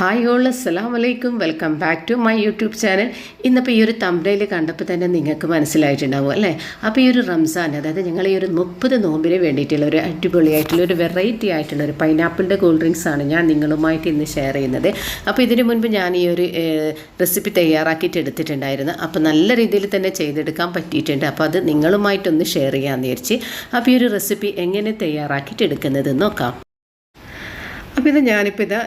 Hi all അസ്സലാം വലൈക്കും welcome back to my YouTube channel ഇന്നിപ്പോൾ ഈ ഒരു തമ്പയിൽ കണ്ടപ്പോൾ തന്നെ നിങ്ങൾക്ക് മനസ്സിലായിട്ടുണ്ടാവും അല്ലേ? അപ്പോൾ ഈ ഒരു റംസാൻ അതായത് ഞങ്ങൾ ഈ ഒരു മുപ്പത് നോമ്പിന് വേണ്ടിയിട്ടുള്ള ഒരു അടിപൊളിയായിട്ടുള്ള ഒരു വെറൈറ്റി ആയിട്ടുള്ള ഒരു പൈനാപ്പിളിന്റെ കൂൾ ഡ്രിങ്ക്സ് ആണ് ഞാൻ നിങ്ങളുമായിട്ട് ഇന്ന് ഷെയർ ചെയ്യുന്നത്. അപ്പോൾ ഇതിനു മുൻപ് ഞാൻ ഈ ഒരു റെസിപ്പി തയ്യാറാക്കിയിട്ട് എടുത്തിട്ടുണ്ടായിരുന്നു. അപ്പോൾ നല്ല രീതിയിൽ തന്നെ ചെയ്തെടുക്കാൻ പറ്റിയിട്ടുണ്ട്. അപ്പോൾ അത് നിങ്ങളുമായിട്ടൊന്ന് ഷെയർ ചെയ്യാമെന്ന് വിചാരിച്ച്. അപ്പോൾ ഈ ഒരു റെസിപ്പി എങ്ങനെ തയ്യാറാക്കിയിട്ട് എടുക്കുന്നത് നോക്കാം. അപ്പോൾ ഇത് ഞാനിപ്പോൾ ഇത്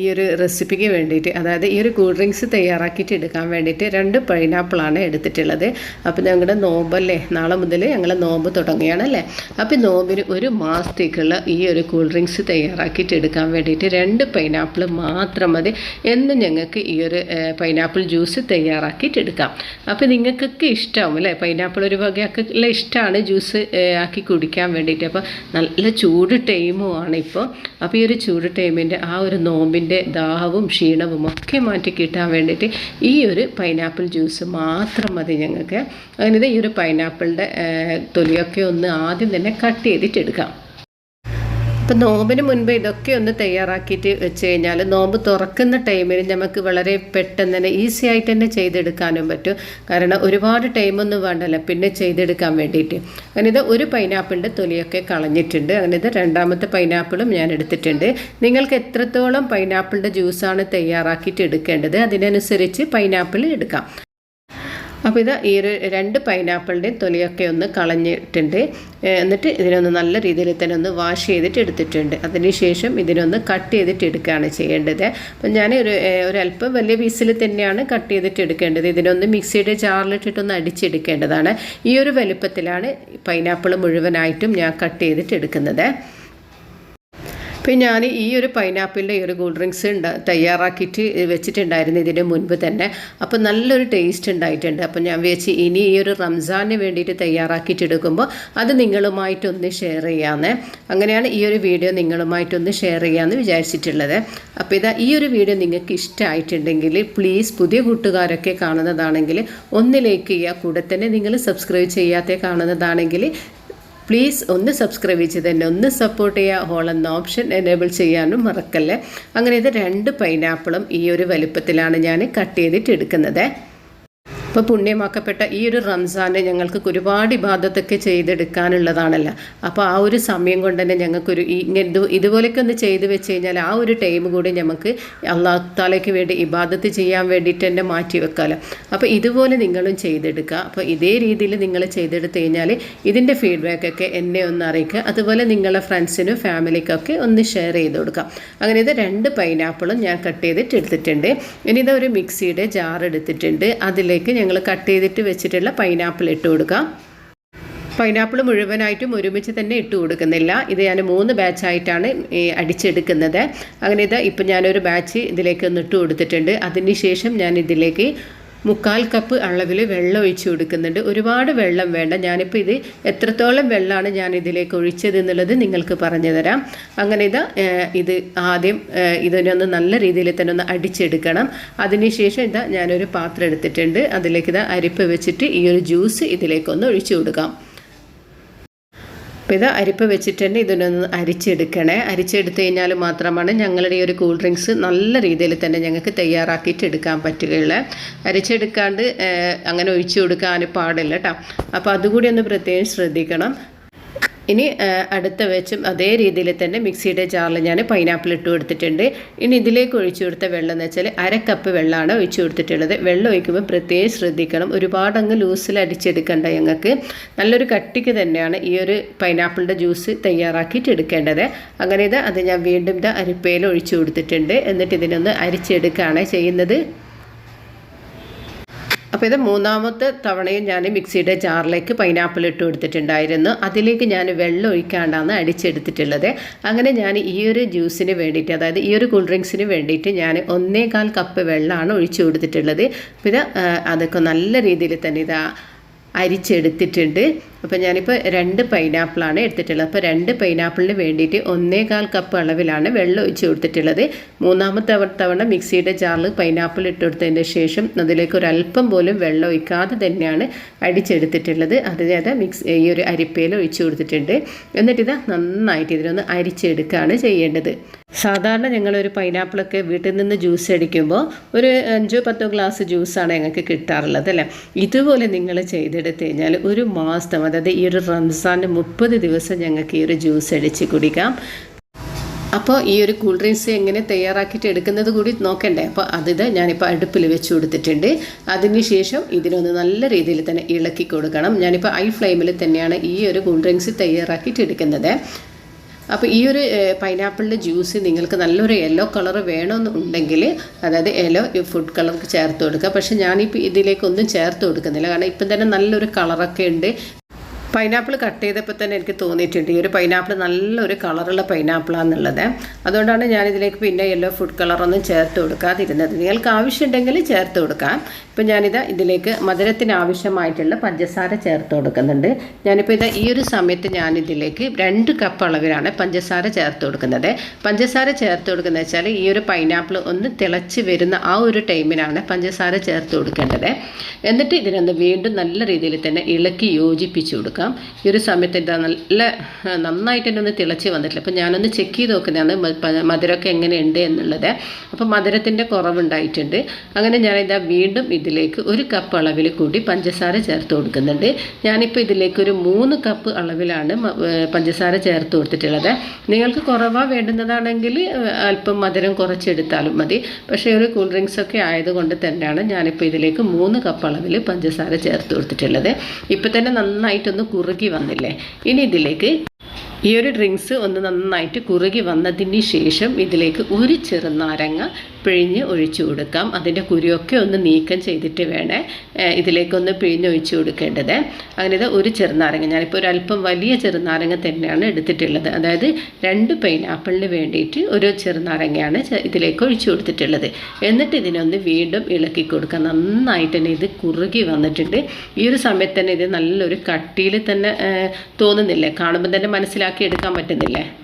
ഈ ഒരു റെസിപ്പിക്ക് വേണ്ടിയിട്ട് അതായത് ഈ ഒരു കൂൾ ഡ്രിങ്ക്സ് തയ്യാറാക്കിയിട്ട് എടുക്കാൻ വേണ്ടിയിട്ട് രണ്ട് പൈനാപ്പിളാണ് എടുത്തിട്ടുള്ളത്. അപ്പോൾ ഞങ്ങളുടെ നോമ്പല്ലേ നാളെ മുതൽ ഞങ്ങൾ നോമ്പ് തുടങ്ങുകയാണല്ലേ? അപ്പോൾ നോമ്പിന് ഒരു മാസത്തേക്കുള്ള ഈ ഒരു കൂൾ ഡ്രിങ്ക്സ് തയ്യാറാക്കിയിട്ട് എടുക്കാൻ വേണ്ടിയിട്ട് രണ്ട് പൈനാപ്പിൾ മാത്രം മതി. എന്നും ഞങ്ങൾക്ക് ഈ ഒരു പൈനാപ്പിൾ ജ്യൂസ് തയ്യാറാക്കിയിട്ട് എടുക്കാം. അപ്പോൾ നിങ്ങൾക്കൊക്കെ ഇഷ്ടമാവും അല്ലേ? പൈനാപ്പിൾ ഒരു വകയൊക്കെ ഇഷ്ടമാണ് ജ്യൂസ് ആക്കി കുടിക്കാൻ വേണ്ടിയിട്ട്. അപ്പോൾ നല്ല ചൂട് ടൈമുമാണ് ഇപ്പോൾ അപ്പോൾ ഈ ഒരു ചൂട് ടൈമിന്റെ ആ ഒരു നോമ്പിന്റെ ദാഹവും ക്ഷീണവും ഒക്കെ മാറ്റി കിട്ടാൻ വേണ്ടിയിട്ട് ഈ ഒരു പൈനാപ്പിൾ ജ്യൂസ് മാത്രം മതി ഞങ്ങൾക്ക്. അങ്ങനെ ഈ ഒരു പൈനാപ്പിളിന്റെ തൊലിയൊക്കെ ഒന്ന് ആദ്യം തന്നെ കട്ട് ചെയ്തിട്ടെടുക്കാം അപ്പം നോമ്പിന് മുൻപ് ഇതൊക്കെ ഒന്ന് തയ്യാറാക്കിയിട്ട് വെച്ച് കഴിഞ്ഞാൽ നോമ്പ് തുറക്കുന്ന ടൈമിൽ നമുക്ക് വളരെ പെട്ടെന്ന് തന്നെ ഈസി ആയിട്ട് തന്നെ ചെയ്തെടുക്കാനും പറ്റും. കാരണം ഒരുപാട് ടൈമൊന്നും വേണ്ടല്ലോ പിന്നെ ചെയ്തെടുക്കാൻ വേണ്ടിയിട്ട്. അങ്ങനെ ഇത് ഒരു പൈനാപ്പിളിന്റെ തൊലിയൊക്കെ കളഞ്ഞിട്ടുണ്ട്. അങ്ങനെ ഇത് രണ്ടാമത്തെ പൈനാപ്പിളും ഞാൻ എടുത്തിട്ടുണ്ട്. നിങ്ങൾക്ക് എത്രത്തോളം പൈനാപ്പിളിന്റെ ജ്യൂസാണ് തയ്യാറാക്കിയിട്ട് എടുക്കേണ്ടത് അതിനനുസരിച്ച് പൈനാപ്പിൾ എടുക്കാം. അപ്പോൾ ഇത് ഈ ഒരു രണ്ട് പൈനാപ്പിളിന്റെയും തൊലിയൊക്കെ ഒന്ന് കളഞ്ഞിട്ടുണ്ട്. എന്നിട്ട് ഇതിനൊന്ന് നല്ല രീതിയിൽ തന്നെ ഒന്ന് വാഷ് ചെയ്തിട്ട് എടുത്തിട്ടുണ്ട്. അതിനുശേഷം ഇതിനൊന്ന് കട്ട് ചെയ്തിട്ട് എടുക്കുകയാണ് ചെയ്യേണ്ടത്. അപ്പം ഞാൻ ഒരു ഒരല്പം വലിയ പീസിൽ തന്നെയാണ് കട്ട് ചെയ്തിട്ട് എടുക്കേണ്ടത്. ഇതിനൊന്ന് മിക്സിയുടെ ജാറിലിട്ടിട്ടൊന്ന് അടിച്ചെടുക്കേണ്ടതാണ്. ഈ ഒരു വലുപ്പത്തിലാണ് പൈനാപ്പിൾ മുഴുവനായിട്ടും ഞാൻ കട്ട് ചെയ്തിട്ട് എടുക്കുന്നത്. അപ്പോൾ ഞാൻ ഈ ഒരു പൈനാപ്പിളിന്റെ ഈ ഒരു കൂൾ ഡ്രിങ്ക്സ് ഉണ്ട് തയ്യാറാക്കിയിട്ട് വെച്ചിട്ടുണ്ടായിരുന്നു ഇതിന്റെ മുൻപ് തന്നെ. അപ്പോൾ നല്ലൊരു ടേസ്റ്റ് ഉണ്ടായിട്ടുണ്ട് അപ്പോൾ ഞാൻ വെച്ച് ഇനി ഈ ഒരു റംസാന് വേണ്ടിയിട്ട് തയ്യാറാക്കിയിട്ട് എടുക്കുമ്പോൾ അത് നിങ്ങളുമായിട്ടൊന്ന് ഷെയർ ചെയ്യാമെന്ന് അങ്ങനെയാണ് ഈ ഒരു വീഡിയോ നിങ്ങളുമായിട്ടൊന്ന് ഷെയർ ചെയ്യാമെന്ന് വിചാരിച്ചിട്ടുള്ളത്. അപ്പോൾ ഇതാ ഈ ഒരു വീഡിയോ നിങ്ങൾക്ക് ഇഷ്ടമായിട്ടുണ്ടെങ്കിൽ പ്ലീസ് പുതിയ കൂട്ടുകാരൊക്കെ കാണുന്നതാണെങ്കിൽ ഒന്ന് ലൈക്ക് ചെയ്യുക കൂടെ തന്നെ നിങ്ങൾ സബ്സ്ക്രൈബ് ചെയ്യാത്ത കാണുന്നതാണെങ്കിൽ പ്ലീസ് ഒന്ന് സബ്സ്ക്രൈബ് ചെയ്ത് തന്നെ ഒന്ന് സപ്പോർട്ട് ചെയ്യുക. ഹോൾ എന്ന ഓപ്ഷൻ എനേബിൾ ചെയ്യാനും മറക്കല്ലേ. അങ്ങനെ ഇത് രണ്ട് പൈനാപ്പിളും ഈ ഒരു വലുപ്പത്തിലാണ് ഞാൻ കട്ട് ചെയ്തിട്ട് എടുക്കുന്നത്. ഇപ്പോൾ പുണ്യമാക്കപ്പെട്ട ഈ ഒരു റംസാന് ഞങ്ങൾക്ക് ഒരുപാട് ഇബാദത്തൊക്കെ ചെയ്തെടുക്കാനുള്ളതാണല്ലോ. അപ്പോൾ ആ ഒരു സമയം കൊണ്ട് തന്നെ ഞങ്ങൾക്കൊരു ഇങ്ങനെ ഇതുപോലെയൊക്കെ ഒന്ന് ചെയ്ത് വെച്ച് കഴിഞ്ഞാൽ ആ ഒരു ടൈം കൂടി നമുക്ക് അള്ളാഹ് വേണ്ടി ഇബാദത്ത് ചെയ്യാൻ വേണ്ടിയിട്ട് തന്നെ മാറ്റി വെക്കാമല്ലോ അപ്പോൾ ഇതുപോലെ നിങ്ങളും ചെയ്തെടുക്കുക. അപ്പോൾ ഇതേ രീതിയിൽ നിങ്ങൾ ചെയ്തെടുത്ത് കഴിഞ്ഞാൽ ഇതിന്റെ ഫീഡ്ബാക്കൊക്കെ എന്നെ ഒന്ന് അറിയിക്കുക. അതുപോലെ നിങ്ങളെ ഫ്രണ്ട്സിനും ഫാമിലിക്കൊക്കെ ഒന്ന് ഷെയർ ചെയ്ത് കൊടുക്കാം അങ്ങനെ ഇത് രണ്ട് പൈനാപ്പിളും ഞാൻ കട്ട് ചെയ്തിട്ട് എടുത്തിട്ടുണ്ട്. ഇനി ഇതൊരു മിക്സിയുടെ ജാർ എടുത്തിട്ടുണ്ട്. അതിലേക്ക് ഞങ്ങൾ കട്ട് ചെയ്തിട്ട് വെച്ചിട്ടുള്ള പൈനാപ്പിൾ ഇട്ട് കൊടുക്കാം. പൈനാപ്പിൾ മുഴുവനായിട്ടും ഒരുമിച്ച് തന്നെ ഇട്ട് കൊടുക്കുന്നില്ല. ഇത് ഞാൻ മൂന്ന് ബാച്ചായിട്ടാണ് അടിച്ചെടുക്കുന്നത്. അങ്ങനെ ഇത് ഇപ്പം ഞാനൊരു ബാച്ച് ഇതിലേക്ക് ഒന്ന് ഇട്ട് കൊടുത്തിട്ടുണ്ട്. അതിന് ശേഷം ഞാൻ ഇതിലേക്ക് മുക്കാൽ കപ്പ് അളവിൽ വെള്ളം ഒഴിച്ചു കൊടുക്കുന്നുണ്ട്. ഒരുപാട് വെള്ളം വേണ്ട. ഞാനിപ്പോൾ ഇത് എത്രത്തോളം വെള്ളമാണ് ഞാൻ ഇതിലേക്ക് ഒഴിച്ചത് എന്നുള്ളത് നിങ്ങൾക്ക് പറഞ്ഞു തരാം. അങ്ങനെ ഇതാ ഇത് ആദ്യം ഇതിനൊന്ന് നല്ല രീതിയിൽ തന്നെ ഒന്ന് അടിച്ചെടുക്കണം. അതിനുശേഷം ഇതാ ഞാനൊരു പാത്രം എടുത്തിട്ടുണ്ട്. അതിലേക്ക് ഇതാ അരിപ്പ് വെച്ചിട്ട് ഈ ഒരു ജ്യൂസ് ഇതിലേക്കൊന്ന് ഒഴിച്ചു കൊടുക്കാം. അപ്പോൾ ഇത് അരിപ്പ് വെച്ചിട്ട് തന്നെ ഇതിനൊന്ന് അരിച്ചെടുക്കണേ. അരിച്ചെടുത്ത് കഴിഞ്ഞാൽ മാത്രമാണ് ഞങ്ങളുടെ ഈ ഒരു കൂൾ ഡ്രിങ്ക്സ് നല്ല രീതിയിൽ തന്നെ ഞങ്ങൾക്ക് തയ്യാറാക്കിയിട്ട് എടുക്കാൻ പറ്റുകയുള്ളൂ. അരിച്ചെടുക്കാണ്ട് അങ്ങനെ ഒഴിച്ചു കൊടുക്കാൻ പാടില്ല കേട്ടോ. അപ്പോൾ അതുകൂടി ഒന്ന് പ്രത്യേകം ശ്രദ്ധിക്കണം. ഇനി അടുത്ത വെച്ചും അതേ രീതിയിൽ തന്നെ മിക്സിയുടെ ജാറിൽ ഞാൻ പൈനാപ്പിൾ ഇട്ട് കൊടുത്തിട്ടുണ്ട്. ഇനി ഇതിലേക്ക് ഒഴിച്ചു കൊടുത്ത വെള്ളം എന്ന് വെച്ചാൽ അര കപ്പ് വെള്ളമാണ് ഒഴിച്ചു കൊടുത്തിട്ടുള്ളത്. വെള്ളം ഒഴിക്കുമ്പോൾ പ്രത്യേകം ശ്രദ്ധിക്കണം. ഒരുപാട് അങ്ങ് ലൂസിൽ അടിച്ചെടുക്കേണ്ട ഞങ്ങൾക്ക്. നല്ലൊരു കട്ടിക്ക് തന്നെയാണ് ഈ ഒരു പൈനാപ്പിളിന്റെ ജ്യൂസ് തയ്യാറാക്കിയിട്ട് എടുക്കേണ്ടത്. അങ്ങനെ ഇത് അത് ഞാൻ വീണ്ടും ഇത് അരിപ്പയിൽ ഒഴിച്ചു കൊടുത്തിട്ടുണ്ട്. എന്നിട്ട് ഇതിനൊന്ന് അരിച്ചെടുക്കുകയാണ് ചെയ്യുന്നത്. അപ്പോൾ ഇത് മൂന്നാമത്തെ തവണയും ഞാൻ മിക്സിയുടെ ജാറിലേക്ക് പൈനാപ്പിൾ ഇട്ട് കൊടുത്തിട്ടുണ്ടായിരുന്നു. അതിലേക്ക് ഞാൻ വെള്ളം ഒഴിക്കാണ്ടാണ് അടിച്ചെടുത്തിട്ടുള്ളത്. അങ്ങനെ ഞാൻ ഈ ഒരു ജ്യൂസിന് വേണ്ടിയിട്ട് അതായത് ഈ ഒരു കൂൾ ഡ്രിങ്ക്സിന് വേണ്ടിയിട്ട് ഞാൻ ഒന്നേകാൽ കപ്പ് വെള്ളമാണ് ഒഴിച്ചു കൊടുത്തിട്ടുള്ളത്. പിന്നെ അതൊക്കെ നല്ല രീതിയിൽ തന്നെ ഇതാ അരിച്ചെടുത്തിട്ടുണ്ട്. അപ്പോൾ ഞാനിപ്പോൾ രണ്ട് പൈനാപ്പിളാണ് എടുത്തിട്ടുള്ളത്. അപ്പോൾ രണ്ട് പൈനാപ്പിളിന് വേണ്ടിയിട്ട് ഒന്നേകാൽ കപ്പ് അളവിലാണ് വെള്ളം ഒഴിച്ച് കൊടുത്തിട്ടുള്ളത്. മൂന്നാമത്തെ തവണ മിക്സിയുടെ ജാറിൽ പൈനാപ്പിൾ ഇട്ട് കൊടുത്തതിന്റെ ശേഷം അതിലേക്ക് ഒരു അല്പം പോലും വെള്ളം ഒഴിക്കാതെ തന്നെയാണ് അടിച്ചെടുത്തിട്ടുള്ളത്. അത് ഞാൻ മിക്സ് ഈ ഒരു അരിപ്പയിൽ ഒഴിച്ച് കൊടുത്തിട്ടുണ്ട്. എന്നിട്ട് ഇത് നന്നായിട്ട് ഇതിനൊന്ന് അരിച്ചെടുക്കുകയാണ് ചെയ്യേണ്ടത്. സാധാരണ ഞങ്ങളൊരു പൈനാപ്പിളൊക്കെ വീട്ടിൽ നിന്ന് ജ്യൂസ് അടിക്കുമ്പോൾ ഒരു അഞ്ചോ പത്തോ ഗ്ലാസ് ജ്യൂസാണ് ഞങ്ങൾക്ക് കിട്ടാറുള്ളത് അല്ലേ? ഇതുപോലെ നിങ്ങൾ ചെയ്തെടുത്ത് കഴിഞ്ഞാൽ ഒരു മാസം അതായത് ഈ ഒരു റംസാന് മുപ്പത് ദിവസം ഞങ്ങൾക്ക് ഈ ഒരു ജ്യൂസ് അടിച്ച് കുടിക്കാം. അപ്പോൾ ഈ ഒരു കൂൾ ഡ്രിങ്ക്സ് എങ്ങനെ തയ്യാറാക്കിയിട്ട് എടുക്കുന്നത് കൂടി നോക്കണ്ടേ? അപ്പോൾ അതിത് ഞാനിപ്പോൾ അടുപ്പിൽ വെച്ച് കൊടുത്തിട്ടുണ്ട്. അതിനുശേഷം ഇതിനൊന്ന് നല്ല രീതിയിൽ തന്നെ ഇളക്കി കൊടുക്കണം. ഞാനിപ്പോൾ ഐ ഫ്ലെയിമിൽ തന്നെയാണ് ഈ ഒരു കൂൾ ഡ്രിങ്ക്സ് തയ്യാറാക്കിയിട്ട് എടുക്കുന്നത്. അപ്പോൾ ഈ ഒരു പൈനാപ്പിളിന്റെ ജ്യൂസ് നിങ്ങൾക്ക് നല്ലൊരു യെല്ലോ കളർ വേണമെന്നുണ്ടെങ്കിൽ അതായത് യെല്ലോ ഫുഡ് കളർക്ക് ചേർത്ത് കൊടുക്കുക. പക്ഷേ ഞാനിപ്പോൾ ഇതിലേക്കൊന്നും ചേർത്ത് കൊടുക്കുന്നില്ല. കാരണം ഇപ്പം തന്നെ നല്ലൊരു കളറൊക്കെ ഉണ്ട്. പൈനാപ്പിൾ കട്ട് ചെയ്തപ്പോൾ തന്നെ എനിക്ക് തോന്നിയിട്ടുണ്ട്. ഈ ഒരു പൈനാപ്പിൾ നല്ലൊരു കളറുള്ള പൈനാപ്പിളാണെന്നുള്ളത് അതുകൊണ്ടാണ് ഞാനിതിലേക്ക് പിന്നെ യെല്ലോ ഫുഡ് കളറൊന്നും ചേർത്ത് കൊടുക്കാതിരുന്നത്. നിങ്ങൾക്ക് ആവശ്യമുണ്ടെങ്കിൽ ചേർത്ത് കൊടുക്കാം. ഇപ്പം ഞാനിത് ഇതിലേക്ക് മധുരത്തിന് ആവശ്യമായിട്ടുള്ള പഞ്ചസാര ചേർത്ത് കൊടുക്കുന്നുണ്ട്. ഞാനിപ്പോൾ ഇത് ഈ ഒരു സമയത്ത് ഞാനിതിലേക്ക് രണ്ട് കപ്പ് അളവിലാണ് പഞ്ചസാര ചേർത്ത് കൊടുക്കുന്നത്. പഞ്ചസാര ചേർത്ത് കൊടുക്കുന്നത് വെച്ചാൽ ഈ ഒരു പൈനാപ്പിൾ ഒന്ന് തിളച്ച് വരുന്ന ആ ഒരു ടൈമിനാണ് പഞ്ചസാര ചേർത്ത് കൊടുക്കേണ്ടത്. എന്നിട്ട് ഇതിനൊന്ന് വീണ്ടും നല്ല രീതിയിൽ തന്നെ ഇളക്കി യോജിപ്പിച്ച് കൊടുക്കുക. കൊടുക്കാം ഈ ഒരു സമയത്ത് എന്താ നല്ല നന്നായിട്ട് തന്നെ ഒന്ന് തിളച്ച് വന്നിട്ടില്ല. അപ്പോൾ ഞാനൊന്ന് ചെക്ക് ചെയ്ത് നോക്കുന്നതാണ് മധുരമൊക്കെ എങ്ങനെയുണ്ട് എന്നുള്ളത്. അപ്പോൾ മധുരത്തിന്റെ കുറവുണ്ടായിട്ടുണ്ട്. അങ്ങനെ ഞാനിതാ വീണ്ടും ഇതിലേക്ക് ഒരു കപ്പ് അളവിൽ കൂടി പഞ്ചസാര ചേർത്ത് കൊടുക്കുന്നുണ്ട്. ഞാനിപ്പോൾ ഇതിലേക്ക് ഒരു മൂന്ന് കപ്പ് അളവിലാണ് പഞ്ചസാര ചേർത്ത് കൊടുത്തിട്ടുള്ളത്. നിങ്ങൾക്ക് കുറവാ വേണ്ടുന്നതാണെങ്കിൽ അല്പം മധുരം കുറച്ചെടുത്താലും മതി. പക്ഷേ ഒരു കൂൾ ഡ്രിങ്ക്സ് ഒക്കെ ആയതുകൊണ്ട് തന്നെയാണ് ഞാനിപ്പോൾ ഇതിലേക്ക് മൂന്ന് കപ്പ് അളവിൽ പഞ്ചസാര ചേർത്ത് കൊടുത്തിട്ടുള്ളത്. ഇപ്പോൾ തന്നെ നന്നായിട്ടൊന്ന് കുറുകി വന്നില്ലേ? ഇനി ഇതിലേക്ക് ഈ ഒരു ഡ്രിങ്ക്സ് ഒന്ന് നന്നായിട്ട് കുറുകി വന്നതിന് ശേഷം ഇതിലേക്ക് ഒരു ചെറുനാരങ്ങ പിഴിഞ്ഞ് ഒഴിച്ചു കൊടുക്കാം. അതിന്റെ കുരുവൊക്കെ ഒന്ന് നീക്കം ചെയ്തിട്ട് വേണേ ഇതിലേക്കൊന്ന് പിഴിഞ്ഞ് ഒഴിച്ചു കൊടുക്കേണ്ടത്. അങ്ങനെ ഇത് ഒരു ചെറുനാരങ്ങ ഞാനിപ്പോൾ ഒരു അല്പം വലിയ ചെറുനാരങ്ങ തന്നെയാണ് എടുത്തിട്ടുള്ളത്. അതായത് രണ്ട് പൈനാപ്പിളിന് വേണ്ടിയിട്ട് ഒരു ചെറുനാരങ്ങയാണ് ഇതിലേക്ക് ഒഴിച്ചു കൊടുത്തിട്ടുള്ളത്. എന്നിട്ട് ഇതിനൊന്ന് വീണ്ടും ഇളക്കി കൊടുക്കാം. നന്നായിട്ട് തന്നെ ഇത് കുറുകി വന്നിട്ടുണ്ട്. ഈ ഒരു സമയത്ത് തന്നെ ഇത് നല്ലൊരു കട്ടിയിൽ തന്നെ തോന്നുന്നില്ലേ? കാണുമ്പോൾ തന്നെ മനസ്സിലാക്കി എടുക്കാൻ പറ്റുന്നില്ലേ?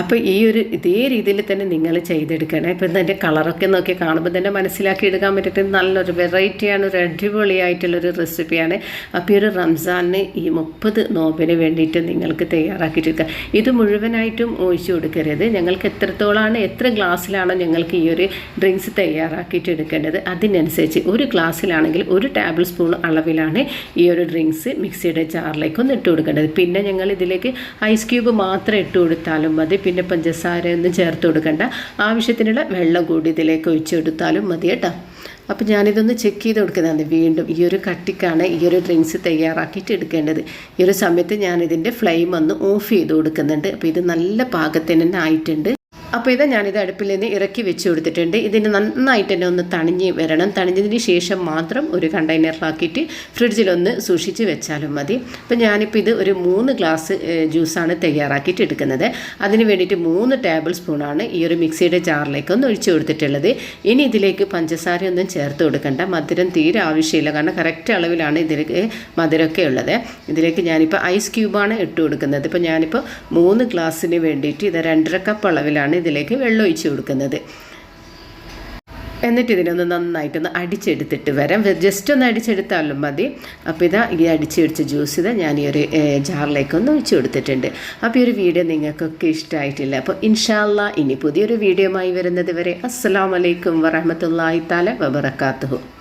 അപ്പോൾ ഈ ഒരു ഇതേ രീതിയിൽ തന്നെ നിങ്ങൾ ചെയ്തെടുക്കണം ഇപ്പം ഇതിന്റെ കളറൊക്കെ നോക്കി കാണുമ്പോൾ തന്നെ മനസ്സിലാക്കി എടുക്കാൻ പറ്റിയിട്ട് നല്ലൊരു വെറൈറ്റിയാണ് ഒരു അടിപൊളിയായിട്ടുള്ളൊരു റെസിപ്പിയാണ് അപ്പോൾ ഈ ഒരു റംസാനിന് ഈ മുപ്പത് നോമ്പിന് വേണ്ടിയിട്ട് നിങ്ങൾക്ക് തയ്യാറാക്കിയിട്ടെടുക്കുക ഇത് മുഴുവനായിട്ടും ഒഴിച്ചു കൊടുക്കരുത്. ഞങ്ങൾക്ക് എത്രത്തോളമാണ് എത്ര ഗ്ലാസ്സിലാണോ ഞങ്ങൾക്ക് ഈ ഒരു ഡ്രിങ്ക്സ് തയ്യാറാക്കിയിട്ട് എടുക്കേണ്ടത് അതിനനുസരിച്ച് ഒരു ഗ്ലാസ്സിലാണെങ്കിൽ ഒരു ടേബിൾ സ്പൂൺ അളവിലാണ് ഈ ഒരു ഡ്രിങ്ക്സ് മിക്സിയുടെ ജാറിലേക്ക് ഒന്ന് ഇട്ട് കൊടുക്കേണ്ടത് പിന്നെ ഞങ്ങൾ ഇതിലേക്ക് ഐസ് ക്യൂബ് മാത്രം ഇട്ട് കൊടുത്താലും മതി. പിന്നെ പഞ്ചസാര ഒന്നും ചേർത്ത് കൊടുക്കണ്ട. ആവശ്യത്തിനുള്ള വെള്ളം കൂടി ഇതിലേക്ക് ഒഴിച്ചു കൊടുത്താലും മതി കേട്ടോ. അപ്പോൾ ഞാനിതൊന്ന് ചെക്ക് ചെയ്ത് കൊടുക്കുന്നതാണ്. വീണ്ടും ഈ ഒരു കട്ടിക്കാണ് ഈ ഒരു ഡ്രിങ്ക്സ് തയ്യാറാക്കിയിട്ട് എടുക്കേണ്ടത്. ഈ ഒരു സമയത്ത് ഞാനിതിന്റെ ഫ്ലെയിം ഒന്ന് ഓഫ് ചെയ്ത് കൊടുക്കുന്നുണ്ട്. അപ്പോൾ ഇത് നല്ല പാകത്തിന് തന്നെ ആയിട്ടുണ്ട്. അപ്പോൾ ഇത് ഞാനിത് അടുപ്പിൽ നിന്ന് ഇറക്കി വെച്ച് കൊടുത്തിട്ടുണ്ട്. ഇതിന് നന്നായിട്ട് തന്നെ ഒന്ന് തണിഞ്ഞ് വരണം. തണിഞ്ഞതിന് ശേഷം മാത്രം ഒരു കണ്ടെയ്നറിലാക്കിയിട്ട് ഫ്രിഡ്ജിലൊന്ന് സൂക്ഷിച്ച് വെച്ചാലും മതി. അപ്പോൾ ഞാനിപ്പോൾ ഇത് ഒരു മൂന്ന് ഗ്ലാസ് ജ്യൂസാണ് തയ്യാറാക്കിയിട്ട് എടുക്കുന്നത്. അതിന് വേണ്ടിയിട്ട് മൂന്ന് ടേബിൾ സ്പൂണാണ് ഈ ഒരു മിക്സിയുടെ ജാറിലേക്ക് ഒന്ന് ഒഴിച്ചു കൊടുത്തിട്ടുള്ളത്. ഇനി ഇതിലേക്ക് പഞ്ചസാര ഒന്നും ചേർത്ത് കൊടുക്കണ്ട. മധുരം തീരെ ആവശ്യമില്ല. കാരണം കറക്റ്റ് അളവിലാണ് ഇതിലേക്ക് മധുരമൊക്കെ ഉള്ളത്. ഇതിലേക്ക് ഞാനിപ്പോൾ ഐസ് ക്യൂബാണ് ഇട്ട് കൊടുക്കുന്നത്. ഇപ്പോൾ ഞാനിപ്പോൾ മൂന്ന് ഗ്ലാസ്സിന് വേണ്ടിയിട്ട് ഇത് രണ്ടര കപ്പ് അളവിലാണ് ഇതിലേക്ക് വെള്ളം ഒഴിച്ച് കൊടുക്കുന്നത്. എന്നിട്ട് ഇതിനൊന്ന് നന്നായിട്ടൊന്ന് അടിച്ചെടുത്തിട്ട് വരാം. ജസ്റ്റ് ഒന്ന് അടിച്ചെടുത്താലും മതി. അപ്പോൾ ഇതാ ഈ അടിച്ചെടുത്ത ജ്യൂസ് ഇതാ ഞാൻ ഈ ഒരു ജാറിലേക്ക് ഒന്ന് ഒഴിച്ചു കൊടുത്തിട്ടുണ്ട്. അപ്പോൾ ഈ ഒരു വീഡിയോ നിങ്ങൾക്കൊക്കെ ഇഷ്ടമായിട്ടില്ല അപ്പോൾ ഇൻഷാല്ല ഇനി പുതിയൊരു വീഡിയോ ആയി വരുന്നത് വരെ അസ്സാം വലൈക്കും വറഹമത്തല്ലാഹി താല വബർക്കാത്തു